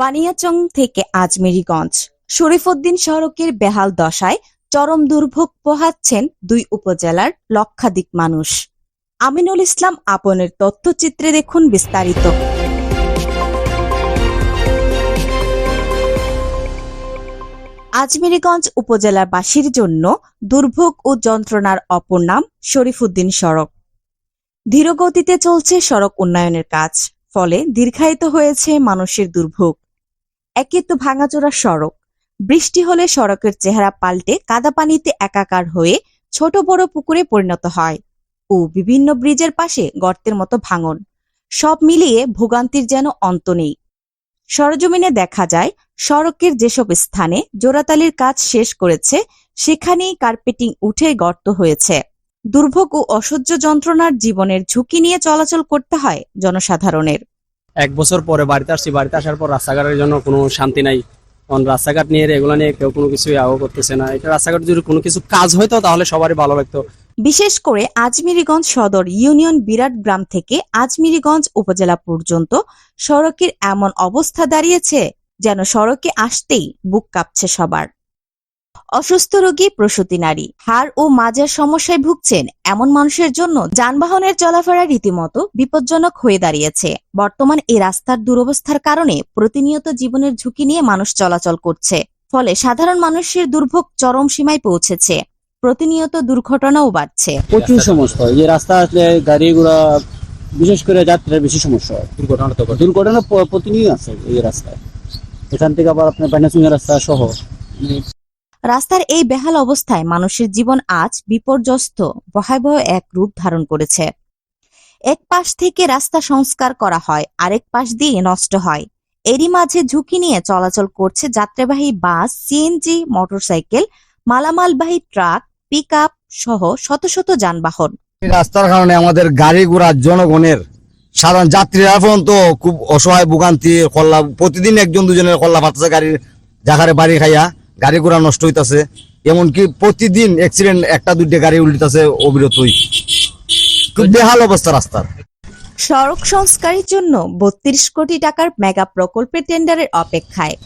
বানিয়াচং থেকে আজমেরীগঞ্জ। শরীফউদ্দিন সড়কের বেহাল দশায় চরম দুর্ভোগ পোহাচ্ছেন দুই উপজেলার লক্ষাধিক মানুষ। আমিনুল ইসলাম আপনের তথ্যচিত্রে দেখুন বিস্তারিত। আজমেরীগঞ্জ উপজেলাবাসীর জন্য দুর্ভোগ ও যন্ত্রণার অপর নাম শরীফউদ্দিন সড়ক। ধীরগতিতে চলছে সড়ক উন্নয়নের কাজ। ফলে দীর্ঘায়িত হয়েছে মানুষের দুর্ভোগ। একে তো ভাঙাচোরা সড়ক। বৃষ্টি হলে সড়কের চেহারা পাল্টে কাদা পানিতে একাকার হয়ে ছোট বড় পুকুরে পরিণত হয় ও বিভিন্ন ব্রিজের পাশে গর্তের মতো ভাঙন। সব মিলিয়ে ভোগান্তির যেন অন্ত নেই। সরজমিনে দেখা যায়, সড়কের যেসব স্থানে জোড়াতালির কাজ শেষ করেছে, সেখানেই কার্পেটিং উঠে গর্ত হয়েছে। দুর্ভোগ ও অসহ্য যন্ত্রণার জীবনের ঝুঁকি নিয়ে চলাচল করতে হয় জনসাধারণের। এক বছর পরে বাড়িতে আসছি, বাড়িতে আসার পর রাস্তাঘাটের জন্য কোনো শান্তি নাই। কারণ রাস্তাঘাট নিয়ে এগুলো নিয়ে কেউ কোনো কিছু আগে করতেছে না। এটা রাস্তাঘাট যদি কোনো কিছু কাজ হইতো তাহলে সবারই ভালো লাগতো। বিশেষ করে আজমিরিগঞ্জ সদর ইউনিয়ন বিরাট গ্রাম থেকে আজমিরিগঞ্জ উপজেলা পর্যন্ত সড়কের এমন অবস্থা দাঁড়িয়েছে যেন সড়কে আসতেই বুক কাঁপছে সবার। অসুস্থ রোগী প্রসূতি নারী। হাড় ও মাজার সমস্যায় ভুগছেন এমন মানুষের জন্য যানবাহনের চলাফেরা রীতিমতো বিপজ্জনক হয়ে দাঁড়িয়েছে। বর্তমান এই রাস্তার দুরবস্থার কারণে প্রতিনিয়ত জীবনের ঝুঁকি নিয়ে মানুষ চলাচল করছে ফলে সাধারণ মানুষের দুর্ভোগ চরম সীমায় পৌঁছেছে। প্রতিনিয়ত দুর্ঘটনাও বাড়ছে। প্রচুর সমস্যা যে রাস্তা আসলে গাড়ি ঘোড়া বিশেষ করে যাত্রীর বেশি সমস্যা হয়। দুর্ঘটনা তো দুর্ঘটনা প্রতিনিয়ত আছে এই রাস্তায়। এখান থেকে আবার আপনার বাইনাসুঙ্গা রাস্তা সহ। রাস্তার এই বেহাল অবস্থায় মানুষের জীবন আজ বিপর্যস্ত, ভয়াবহ এক রূপ ধারণ করেছে। এক পাশ থেকে রাস্তা সংস্কার করা হয়, আরেক পাশ দিয়ে নষ্ট হয়। এরই মাঝে ঝুঁকি নিয়ে চলাচল করছে যাত্রীবাহী বাস সিএনজি মোটরসাইকেল, মালামালবাহী ট্রাক পিক সহ শত শত যানবাহন। রাস্তার কারণে আমাদের গাড়ি ঘোড়া জনগণের সাধারণ যাত্রীরা পর্যন্ত খুব অসহায় ভোগান্তি, কল্লা প্রতিদিন একজন দুজনের কল্লা পাচ্ছে গাড়ির জাগারে বাড়ি খাইয়া গাড়ি ঘোড়া নষ্ট হইতাছে। এমনকি প্রতিদিন অ্যাক্সিডেন্ট একটা, দুইটা গাড়ি উল্টিতেছে অবিরতই খুব বেহাল অবস্থা রাস্তার। সড়ক সংস্কারের জন্য বত্রিশ কোটি টাকার মেগা প্রকল্পের টেন্ডারের অপেক্ষায়।